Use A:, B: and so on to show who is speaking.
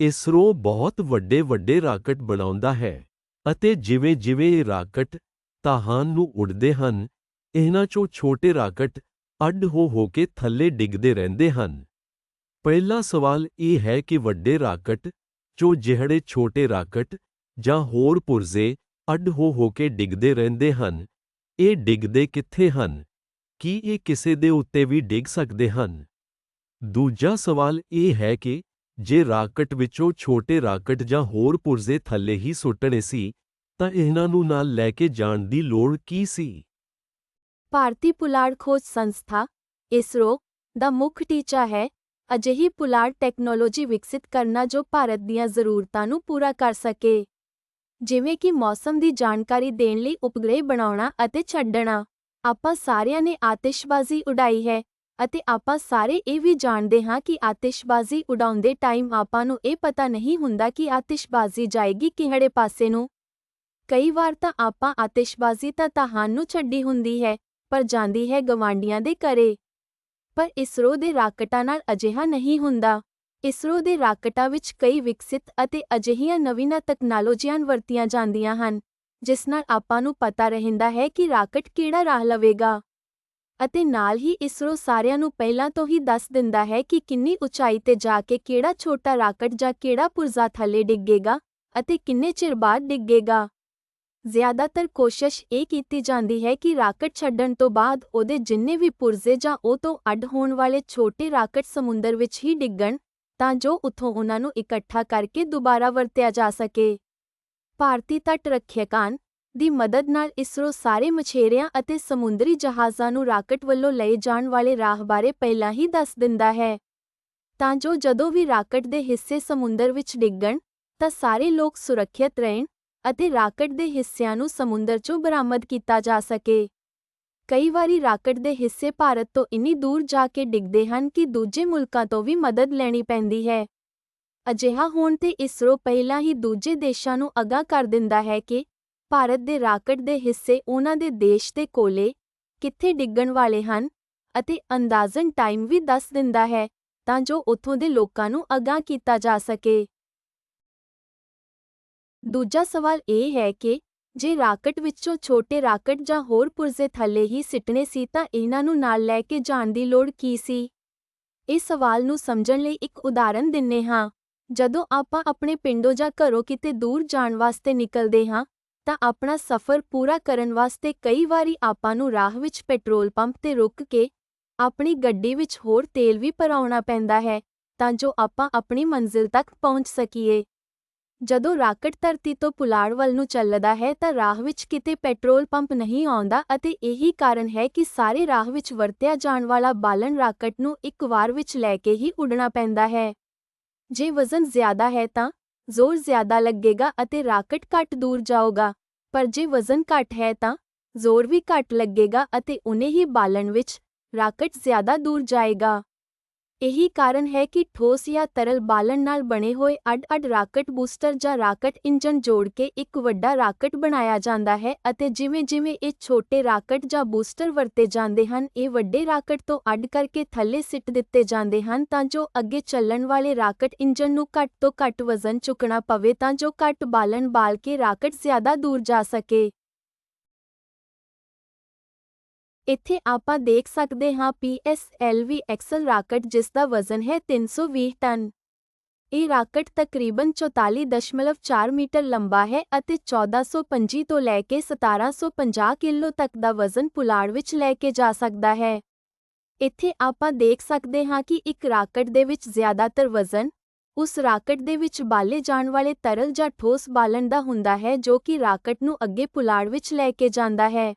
A: ਇਸਰੋ ਬਹੁਤ ਵੱਡੇ ਵੱਡੇ ਰਾਕਟ ਬਣਾਉਂਦਾ ਹੈ ਅਤੇ ਜਿਵੇਂ ਜਿਵੇਂ ਇਹ ਰਾਕਟ ਤਾਹਾਨ ਨੂੰ ਉੱਡਦੇ ਹਨ, ਇਹਨਾਂ ਚੋਂ ਛੋਟੇ ਰਾਕਟ ਅੱਡ ਹੋ ਹੋ ਕੇ ਥੱਲੇ ਡਿੱਗਦੇ ਰਹਿੰਦੇ ਹਨ। ਪਹਿਲਾ ਸਵਾਲ ਇਹ ਹੈ ਕਿ ਵੱਡੇ ਰਾਕਟ ਜੋ ਜਿਹੜੇ ਛੋਟੇ ਰਾਕਟ ਜਾਂ ਹੋਰ ਪੁਰਜ਼ੇ ਅੱਡ ਹੋ ਹੋ ਕੇ ਡਿੱਗਦੇ ਰਹਿੰਦੇ ਹਨ, ਇਹ ਡਿੱਗਦੇ ਕਿੱਥੇ ਹਨ? ਕੀ ਇਹ ਕਿਸੇ ਦੇ ਉੱਤੇ ਵੀ ਡਿੱਗ ਸਕਦੇ ਹਨ? ਦੂਜਾ ਸਵਾਲ ਇਹ ਹੈ ਕਿ ਜੇ ਰਾਕਟ ਵਿੱਚੋਂ ਛੋਟੇ ਰਾਕਟ ਜਾਂ ਹੋਰ ਪੁਰਜ਼ੇ ਥੱਲੇ ਹੀ ਸੁੱਟਣੇ ਸੀ, ਤਾਂ ਇਹਨਾਂ ਨੂੰ ਨਾਲ ਲੈ ਕੇ ਜਾਣ ਦੀ ਲੋੜ ਕੀ ਸੀ?
B: ਭਾਰਤੀ ਪੁਲਾੜ ਖੋਜ ਸੰਸਥਾ, ਇਸਰੋ, ਦਾ ਮੁੱਖ ਟੀਚਾ ਹੈ, ਅਜਿਹੀ ਪੁਲਾੜ ਟੈਕਨੋਲੋਜੀ ਵਿਕਸਿਤ ਕਰਨਾ ਜੋ ਭਾਰਤ ਦੀਆਂ ਜ਼ਰੂਰਤਾਂ ਨੂੰ ਪੂਰਾ ਕਰ ਸਕੇ। ਜਿਵੇਂ ਕਿ ਮੌਸਮ ਦੀ ਜਾਣਕਾਰੀ ਦੇਣ ਲਈ ਉਪਗ੍ਰਹਿ ਬਣਾਉਣਾ ਅਤੇ ਛੱਡਣਾ, ਆਪਾਂ ਸਾਰਿਆਂ ਨੇ ਆਤਿਸ਼ਬਾਜ਼ੀ ਉਡਾਈ ਹੈ। ਅਤੇ ਆਪਾਂ ਸਾਰੇ ਇਹ ਵੀ ਜਾਣਦੇ ਹਾਂ ਕਿ ਆਤਿਸ਼ਬਾਜ਼ੀ ਉਡਾਉਂਦੇ ਟਾਈਮ ਆਪਾਂ ਨੂੰ ਇਹ ਪਤਾ ਨਹੀਂ ਹੁੰਦਾ ਕਿ ਆਤਿਸ਼ਬਾਜ਼ੀ ਜਾਏਗੀ ਕਿਹੜੇ ਪਾਸੇ ਨੂੰ। ਕਈ ਵਾਰ ਤਾਂ ਆਪਾਂ ਆਤਿਸ਼ਬਾਜ਼ੀ ਤਾਂ ਤੁਹਾਨੂੰ ਛੱਡੀ ਹੁੰਦੀ ਹੈ, ਪਰ ਜਾਂਦੀ ਹੈ ਗਵਾਂਡੀਆਂ ਦੇ ਘਰੇ। ਪਰ ਇਸਰੋ ਦੇ ਰਾਕਟਾਂ ਨਾਲ ਅਜਿਹਾ ਨਹੀਂ ਹੁੰਦਾ। ਇਸਰੋ ਦੇ ਰਾਕਟਾਂ ਵਿੱਚ ਕਈ ਵਿਕਸਿਤ ਅਤੇ ਅਜਿਹੀਆਂ ਨਵੀਨਾਂ ਤਕਨਾਲੋਜੀਆਂ ਵਰਤੀਆਂ ਜਾਂਦੀਆਂ ਹਨ, ਜਿਸ ਨਾਲ ਆਪਾਂ ਨੂੰ ਪਤਾ ਰਹਿੰਦਾ ਹੈ ਕਿ ਰਾਕਟ ਕਿਹੜਾ ਰਾਹ ਲਵੇਗਾ। ਅਤੇ ਨਾਲ ਹੀ ਇਸਰੋ ਸਾਰਿਆਂ ਨੂੰ ਪਹਿਲਾਂ ਤੋਂ ਹੀ ਦੱਸ ਦਿੰਦਾ ਹੈ ਕਿ ਕਿੰਨੀ ਉਚਾਈ ਤੇ ਜਾ ਕੇ ਕਿਹੜਾ ਛੋਟਾ ਰਾਕਟ ਜਾਂ ਕਿਹੜਾ ਪੁਰਜ਼ਾ ਥੱਲੇ ਡਿੱਗੇਗਾ ਅਤੇ ਕਿੰਨੇ ਚਿਰ ਬਾਅਦ ਡਿੱਗੇਗਾ। ਜ਼ਿਆਦਾਤਰ ਕੋਸ਼ਿਸ਼ ਇਹ ਕੀਤੀ ਜਾਂਦੀ ਹੈ ਕਿ ਰਾਕਟ ਛੱਡਣ ਤੋਂ ਬਾਅਦ ਉਹਦੇ ਜਿੰਨੇ ਵੀ ਪੁਰਜ਼ੇ ਜਾਂ ਉਹ ਤੋਂ ਅੱਡ ਹੋਣ ਵਾਲੇ ਛੋਟੇ ਰਾਕਟ ਸਮੁੰਦਰ ਵਿੱਚ ਹੀ ਡਿੱਗਣ ਤਾਂ ਜੋ ਉੱਥੋਂ ਉਹਨਾਂ ਨੂੰ ਇਕੱਠਾ ਕਰਕੇ ਦੁਬਾਰਾ ਵਰਤਿਆ ਜਾ ਸਕੇ। ਭਾਰਤੀ ਤੱਟ ਰੱਖਿਆਕਾਨ ਦੀ ਮਦਦ ਨਾਲ ਇਸਰੋ ਸਾਰੇ ਮਛੇਰਿਆਂ ਅਤੇ ਸਮੁੰਦਰੀ ਜਹਾਜ਼ਾਂ ਨੂੰ ਰਾਕਟ ਵੱਲੋਂ ਲਏ ਜਾਣ ਵਾਲੇ ਰਾਹ ਬਾਰੇ ਪਹਿਲਾਂ ਹੀ ਦੱਸ ਦਿੰਦਾ ਹੈ। ਤਾਂ ਜੋ ਜਦੋਂ ਵੀ ਰਾਕਟ ਦੇ ਹਿੱਸੇ ਸਮੁੰਦਰ ਵਿੱਚ ਡਿੱਗਣ, ਤਾਂ ਸਾਰੇ ਲੋਕ ਸੁਰੱਖਿਅਤ ਰਹਿਣ ਅਤੇ ਰਾਕਟ ਦੇ ਹਿੱਸਿਆਂ ਨੂੰ ਸਮੁੰਦਰ 'ਚੋਂ ਬਰਾਮਦ ਕੀਤਾ ਜਾ ਸਕੇ। ਕਈ ਵਾਰੀ ਰਾਕਟ ਦੇ ਹਿੱਸੇ ਭਾਰਤ ਤੋਂ ਇੰਨੀ ਦੂਰ ਜਾ ਕੇ ਡਿੱਗਦੇ ਹਨ ਕਿ ਦੂਜੇ ਮੁਲਕਾਂ ਤੋਂ ਵੀ ਮਦਦ ਲੈਣੀ ਪੈਂਦੀ ਹੈ। ਅਜਿਹਾ ਹੋਣ ਤੇ ਇਸਰੋ ਪਹਿਲਾਂ ਹੀ ਦੂਜੇ ਦੇਸ਼ਾਂ ਨੂੰ ਅਗਾਹ ਕਰ ਦਿੰਦਾ ਹੈ ਕਿ ਭਾਰਤ ਦੇ ਰਾਕਟ ਦੇ ਹਿੱਸੇ ਉਹਨਾਂ ਦੇ ਦੇਸ਼ ਦੇ ਕੋਲੇ ਕਿੱਥੇ ਡਿੱਗਣ ਵਾਲੇ ਹਨ ਅਤੇ ਅੰਦਾਜ਼ਨ ਟਾਈਮ ਵੀ ਦੱਸ ਦਿੰਦਾ ਹੈ ਤਾਂ ਜੋ ਉੱਥੋਂ ਦੇ ਲੋਕਾਂ ਨੂੰ ਅਗਾਹ ਕੀਤਾ ਜਾ ਸਕੇ। ਦੂਜਾ ਸਵਾਲ ਇਹ ਹੈ ਕਿ ਜੇ ਰਾਕਟ ਵਿੱਚੋਂ ਛੋਟੇ ਰਾਕਟ ਜਾਂ ਹੋਰ ਪੁਰਜ਼ੇ ਥੱਲੇ ਹੀ ਸਿੱਟਣੇ ਸੀ ਤਾਂ ਇਹਨਾਂ ਨੂੰ ਨਾਲ ਲੈ ਕੇ ਜਾਣ ਦੀ ਲੋੜ ਕੀ ਸੀ? ਇਸ ਸਵਾਲ ਨੂੰ ਸਮਝਣ ਲਈ ਇੱਕ ਉਦਾਹਰਨ ਦਿੰਨੇ ਹਾਂ। ਜਦੋਂ ਆਪਾਂ ਆਪਣੇ ਪਿੰਡੋਂ ਜਾਂ ਘਰੋਂ ਕਿਤੇ ਦੂਰ ਜਾਣ ਵਾਸਤੇ ਨਿਕਲਦੇ ਹਾਂ ਤਾਂ ਆਪਣਾ ਸਫ਼ਰ ਪੂਰਾ ਕਰਨ ਵਾਸਤੇ ਕਈ ਵਾਰੀ ਆਪਾਂ ਨੂੰ ਰਾਹ ਵਿੱਚ ਪੈਟਰੋਲ ਪੰਪ ਤੇ ਰੁਕ ਕੇ ਆਪਣੀ ਗੱਡੀ ਵਿੱਚ ਹੋਰ ਤੇਲ ਵੀ ਭਰਾਉਣਾ ਪੈਂਦਾ ਹੈ ਤਾਂ ਜੋ ਆਪਾਂ ਆਪਣੀ ਮੰਜ਼ਿਲ ਤੱਕ ਪਹੁੰਚ ਸਕੀਏ। ਜਦੋਂ ਰਾਕਟ ਧਰਤੀ ਤੋਂ ਪੁਲਾੜ ਵੱਲ ਨੂੰ ਚੱਲਦਾ ਹੈ ਤਾਂ ਰਾਹ ਵਿੱਚ ਕਿਤੇ ਪੈਟਰੋਲ ਪੰਪ ਨਹੀਂ ਆਉਂਦਾ ਅਤੇ ਇਹੀ ਕਾਰਨ ਹੈ ਕਿ ਸਾਰੇ ਰਾਹ ਵਿੱਚ ਵਰਤਿਆ ਜਾਣ ਵਾਲਾ ਬਾਲਣ ਰਾਕਟ ਨੂੰ ਇੱਕ ਵਾਰ ਵਿੱਚ ਲੈ ਕੇ ਹੀ ਉੱਡਣਾ ਪੈਂਦਾ ਹੈ। ਜੇ ਵਜ਼ਨ ਜ਼ਿਆਦਾ ਹੈ ਤਾਂ ਜ਼ੋਰ ਜ਼ਿਆਦਾ ਲੱਗੇਗਾ ਅਤੇ ਰਾਕਟ ਘੱਟ ਦੂਰ ਜਾਊਗਾ। ਪਰ ਜੇ ਵਜ਼ਨ ਘੱਟ ਹੈ ਤਾਂ ਜ਼ੋਰ ਵੀ ਘੱਟ ਲੱਗੇਗਾ ਅਤੇ ਉਨੇ ਹੀ ਬਾਲਣ ਵਿੱਚ ਰਾਕਟ ਜ਼ਿਆਦਾ ਦੂਰ ਜਾਏਗਾ। ਇਹੀ ਕਾਰਨ ਹੈ ਕਿ ਠੋਸ ਜਾਂ ਤਰਲ ਬਾਲਣ ਨਾਲ ਬਣੇ ਹੋਏ ਅੱਡ-ਅੱਡ ਰਾਕਟ ਬੂਸਟਰ ਜਾਂ ਰਾਕਟ ਇੰਜਨ ਜੋੜ ਕੇ ਇੱਕ ਵੱਡਾ ਰਾਕਟ ਬਣਾਇਆ ਜਾਂਦਾ ਹੈ ਅਤੇ ਜਿਵੇਂ-ਜਿਵੇਂ ਇਹ ਛੋਟੇ ਰਾਕਟ ਜਾਂ ਬੂਸਟਰ ਵਰਤੇ ਜਾਂਦੇ ਹਨ, ਇਹ ਵੱਡੇ ਰਾਕਟ ਤੋਂ ਅੱਡ ਕਰਕੇ ਥੱਲੇ ਸਿੱਟ ਦਿੱਤੇ ਜਾਂਦੇ ਹਨ ਤਾਂ ਜੋ ਅੱਗੇ ਚੱਲਣ ਵਾਲੇ ਰਾਕਟ ਇੰਜਨ ਨੂੰ ਘੱਟ ਤੋਂ ਘੱਟ ਵਜ਼ਨ ਚੁੱਕਣਾ ਪਵੇ ਤਾਂ ਜੋ ਘੱਟ ਬਾਲਣ ਬਾਲ ਕੇ ਰਾਕਟ ਜ਼ਿਆਦਾ ਦੂਰ ਜਾ ਸਕੇ। ਇੱਥੇ ਆਪਾਂ ਦੇਖ ਸਕਦੇ ਹਾਂ PSLV ਐਕਸਲ ਰਾਕਟ ਜਿਸ ਦਾ ਵਜ਼ਨ ਹੈ 320 ਟਨ। ਇਹ ਰਾਕਟ ਤਕਰੀਬਨ 44.4 ਮੀਟਰ ਲੰਬਾ ਹੈ ਅਤੇ 1425 ਤੋਂ ਲੈ ਕੇ 1750 ਕਿਲੋ ਤੱਕ ਦਾ ਵਜ਼ਨ ਪੁਲਾੜ ਵਿੱਚ ਲੈ ਕੇ ਜਾ ਸਕਦਾ ਹੈ। ਇੱਥੇ ਆਪਾਂ ਦੇਖ ਸਕਦੇ ਹਾਂ ਕਿ ਇੱਕ ਰਾਕਟ ਦੇ ਵਿੱਚ ਜ਼ਿਆਦਾਤਰ ਵਜ਼ਨ ਉਸ ਰਾਕਟ ਦੇ ਵਿੱਚ ਬਾਲੇ ਜਾਣ ਵਾਲੇ ਤਰਲ ਜਾਂ ਠੋਸ ਬਾਲਣ ਦਾ ਹੁੰਦਾ ਹੈ ਜੋ ਕਿ ਰਾਕਟ ਨੂੰ ਅੱਗੇ ਪੁਲਾੜ ਵਿੱਚ ਲੈ ਕੇ ਜਾਂਦਾ ਹੈ।